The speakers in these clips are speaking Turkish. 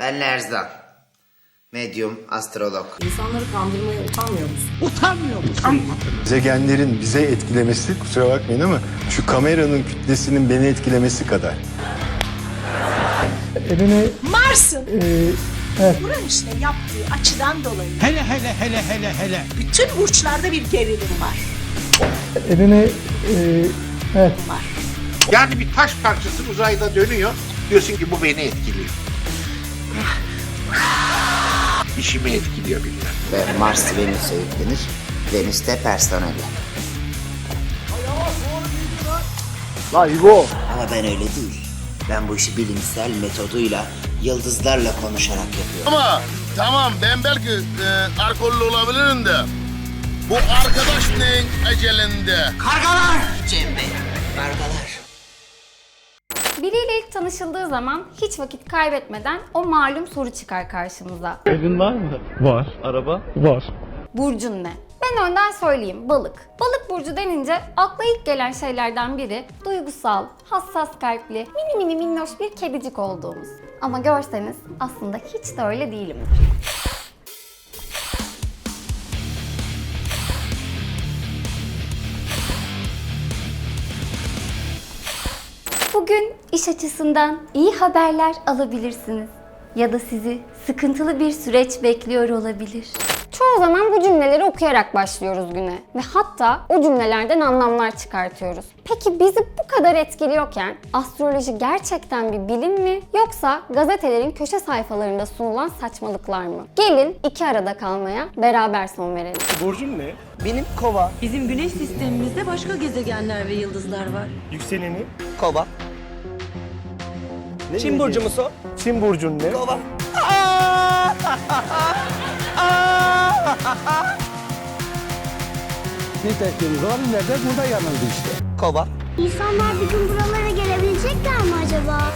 Ben Lerzan. Medyum, astrolog. İnsanları kandırmaya utanmıyor musun? Gezegenlerin bize etkilemesi kusura bakmayın ama şu kameranın kütlesinin beni etkilemesi kadar. Elini Mars'ın evet. Uranüs'le yaptığı açıdan dolayı Hele hele hele hele hele. bütün burçlarda bir gerilim var. elini e, evet var. Yani bir taş parçası uzayda dönüyor. Diyorsun ki bu beni etkiliyor. İşimi etkiliyor bilmem. Ve Mars Venüs'e yüklenir. Venüs de personeli. Ama ben öyle değil. Ben bu işi bilimsel metoduyla, yıldızlarla konuşarak yapıyorum. Ama tamam ben belki e, alkollü olabilirim de bu arkadaş neyin ecelinde? Kargalar Cem Bey. Kargalar. Biriyle ilk tanışıldığı zaman hiç vakit kaybetmeden o malum soru çıkar karşımıza. Evin var mı? Var. Araba? Var. Burcun ne? Ben önden söyleyeyim balık. Balık burcu denince akla ilk gelen şeylerden biri duygusal, hassas kalpli, mini mini minnoş bir kedicik olduğumuz. Ama görseniz aslında hiç de öyle değilimdir. Bugün iş açısından iyi haberler alabilirsiniz. Ya da sizi sıkıntılı bir süreç bekliyor olabilir. Çoğu zaman bu cümleleri okuyarak başlıyoruz güne ve hatta o cümlelerden anlamlar çıkartıyoruz. Peki bizi bu kadar etkiliyorken astroloji gerçekten bir bilim mi yoksa gazetelerin köşe sayfalarında sunulan saçmalıklar mı? Gelin iki arada kalmaya beraber son verelim. Burcun ne? Benim kova. Bizim güneş sistemimizde başka gezegenler ve yıldızlar var. Yükseleni? Kova. Çin burcu musun? Çin burcun ne? Kova. Ne derseniz var nerede burada yanıldı işte. Kova. İnsanlar bir gün buralara gelebilecekler mi acaba?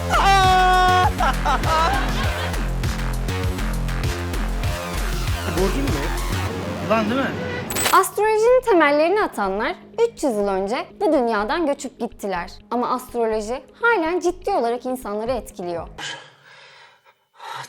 Burcun ne? Lan değil mi? Astrolojinin temellerini atanlar 300 yıl önce bu dünyadan göçüp gittiler. Ama astroloji halen ciddi olarak insanları etkiliyor.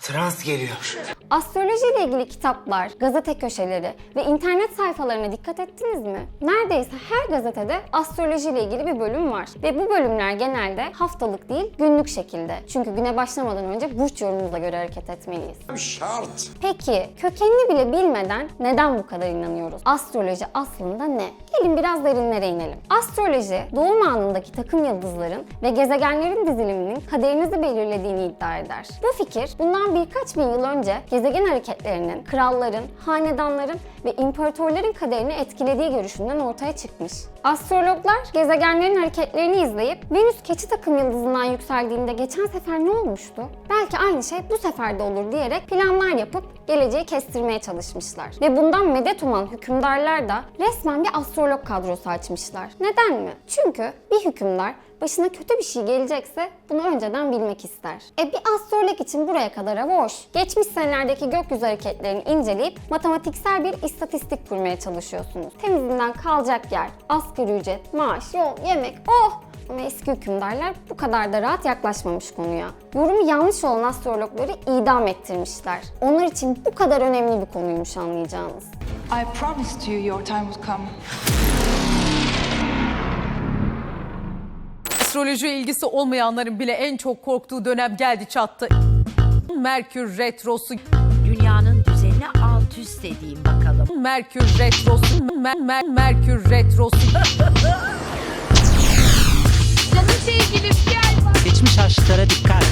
Trans geliyor. Astroloji ile ilgili kitaplar, gazete köşeleri ve internet sayfalarına dikkat ettiniz mi? Neredeyse her gazetede astroloji ile ilgili bir bölüm var. Ve bu bölümler genelde haftalık değil, günlük şekilde. Çünkü güne başlamadan önce burç yorumumuza göre hareket etmeliyiz. Şart. Peki kökenini bile bilmeden neden bu kadar inanıyoruz? Astroloji aslında ne? Gelin biraz derinlere inelim. Astroloji doğum anındaki takım yıldızların ve gezegenlerin diziliminin kaderinizi belirlediğini iddia eder. Bu fikir bundan birkaç bin yıl önce gezegen hareketlerinin, kralların, hanedanların ve imparatorların kaderini etkilediği görüşünden ortaya çıkmış. Astrologlar gezegenlerin hareketlerini izleyip Venüs keçi takım yıldızından yükseldiğinde geçen sefer ne olmuştu? Belki aynı şey bu sefer de olur diyerek planlar yapıp geleceği kestirmeye çalışmışlar. Ve bundan medet uman hükümdarlar da resmen bir astrolog kadrosu açmışlar. Neden mi? Çünkü bir hükümdar başına kötü bir şey gelecekse bunu önceden bilmek ister. E bir astrolog için buraya kadar hoş. Geçmiş senelerdeki gökyüzü hareketlerini inceleyip matematiksel bir istatistik kurmaya çalışıyorsunuz. Temizinden kalacak yer, asgari ücret, maaş, yol, yemek, oh! Ama eski hükümdarlar bu kadar da rahat yaklaşmamış konuya. Yorumu yanlış olan astrologları idam ettirmişler. Onlar için bu kadar önemli bir konuymuş anlayacağınız. I promised you your time would come. Astrolojiye ilgisi olmayanların bile en çok korktuğu dönem geldi çattı. Merkür retrosu, Dünyanın alt üst edeyim bakalım. Merkür retrosu, Mer- Mer- Merkür retrosu. Canım sevgilim gel Geçmiş aşklara dikkat.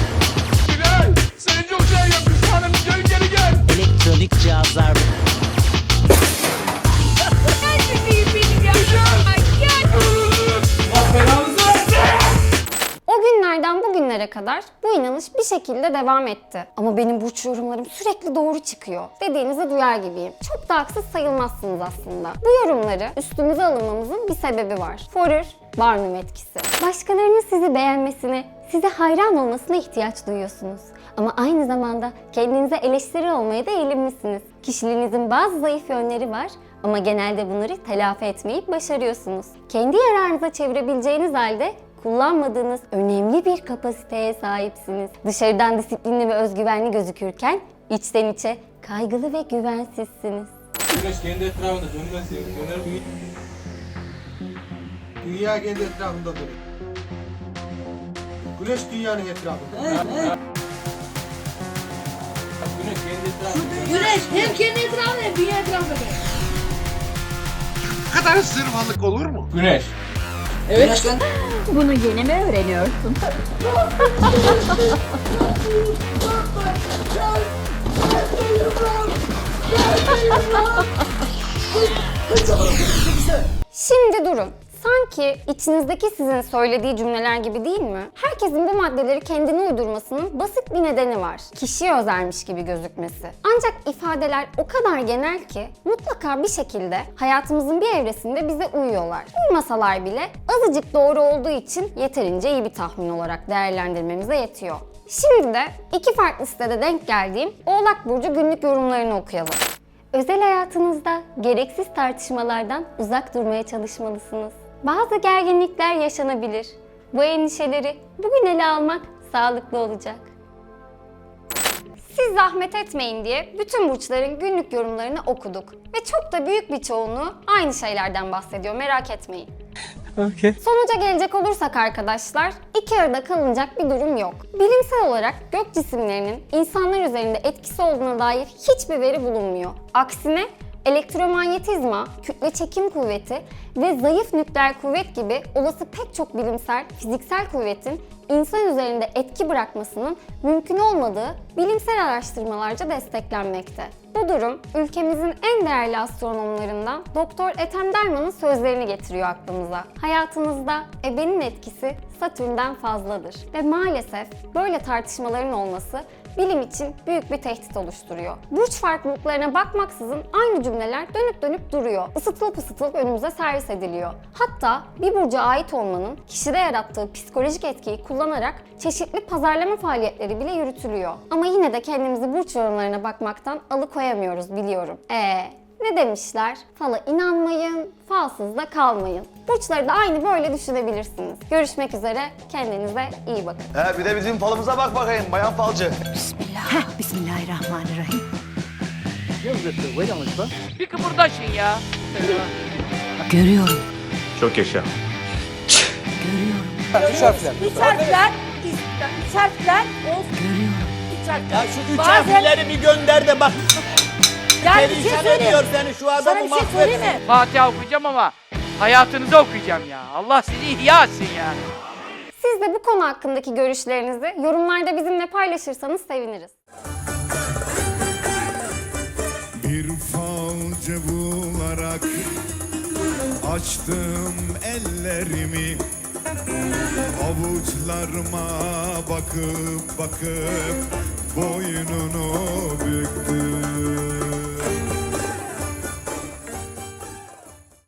Günlerden bugünlere kadar bu inanış bir şekilde devam etti. Ama benim burç yorumlarım sürekli doğru çıkıyor dediğinizi duyar gibiyim. Çok da haksız sayılmazsınız aslında. Bu yorumları üstümüze alınmamızın bir sebebi var. Forer, Barnum etkisi. Başkalarının sizi beğenmesine, size hayran olmasına ihtiyaç duyuyorsunuz. Ama aynı zamanda kendinize eleştiri olmaya da eğilimlisiniz. Kişiliğinizin bazı zayıf yönleri var ama genelde bunları telafi etmeyi başarıyorsunuz. Kendi yararınıza çevirebileceğiniz halde kullanmadığınız önemli bir kapasiteye sahipsiniz. Dışarıdan disiplinli ve özgüvenli gözükürken içten içe kaygılı ve güvensizsiniz. Güneş kendi etrafında dönmez ya. Döner mi? Dünya kendi etrafında dönüyor. Güneş dünyanın etrafında. Güneş kendi etrafında. Güneş hem kendi etrafında hem dünya etrafında. Bu kadar zırvalık olur mu? Güneş. Bunu yeni mi öğreniyorsun? Şimdi durun. Sanki içinizdeki sizin söylediği cümleler gibi değil mi? Herkesin bu maddeleri kendine uydurmasının basit bir nedeni var. Kişiye özelmiş gibi gözükmesi. Ancak ifadeler o kadar genel ki mutlaka bir şekilde hayatımızın bir evresinde bize uyuyorlar. Uymasalar bile azıcık doğru olduğu için yeterince iyi bir tahmin olarak değerlendirmemize yetiyor. Şimdi de iki farklı sitede denk geldiğim Oğlak Burcu günlük yorumlarını okuyalım. Özel hayatınızda gereksiz tartışmalardan uzak durmaya çalışmalısınız. Bazı gerginlikler yaşanabilir. Bu endişeleri bugün ele almak sağlıklı olacak. Siz zahmet etmeyin diye bütün burçların günlük yorumlarını okuduk. Ve çok da büyük bir çoğunluğu aynı şeylerden bahsediyor merak etmeyin. Sonuca gelecek olursak arkadaşlar, iki arada kalınacak bir durum yok. Bilimsel olarak gök cisimlerinin insanlar üzerinde etkisi olduğuna dair hiçbir veri bulunmuyor. Aksine elektromanyetizma, kütle çekim kuvveti ve zayıf nükleer kuvvet gibi olası pek çok bilimsel, fiziksel kuvvetin insan üzerinde etki bırakmasının mümkün olmadığı bilimsel araştırmalarca desteklenmekte. Bu durum ülkemizin en değerli astronomlarından Doktor Ethem Derman'ın sözlerini getiriyor aklımıza. Hayatınızda ebenin etkisi Satürn'den fazladır ve maalesef böyle tartışmaların olması bilim için büyük bir tehdit oluşturuyor. Burç farklılıklarına bakmaksızın aynı cümleler dönüp dönüp duruyor. Isıtılıp ısıtılıp önümüze servis ediliyor. Hatta bir burca ait olmanın kişide yarattığı psikolojik etkiyi kullanarak çeşitli pazarlama faaliyetleri bile yürütülüyor. Ama yine de kendimizi burç yorumlarına bakmaktan alıkoyamıyoruz biliyorum. Eee ne demişler? Fala inanmayın, falsız da kalmayın. Burçları da aynı böyle düşünebilirsiniz. Görüşmek üzere, kendinize iyi bakın. He bir de bizim falımıza bak bakayım bayan falcı. Bismillah. Bismillahirrahmanirrahim. Bir kıpırdaşın ya. Görüyorum. Çok yaşa. Görüyorum. Üç harfler. Üç harfler. Üç harfler. Görüyorum. Üç harfler. Şu üç harfleri bir gönder de bak. Yani bir şey söyleyeyim. seni şu Sana adamı bir şey söyleyeyim mi? Fatiha okuyacağım ama hayatınızı okuyacağım ya. Allah sizi ihya etsin ya. Siz de bu konu hakkındaki görüşlerinizi yorumlarda bizimle paylaşırsanız seviniriz. Bir falcı bularak açtım ellerimi Avuçlarıma bakıp bakıp boynunu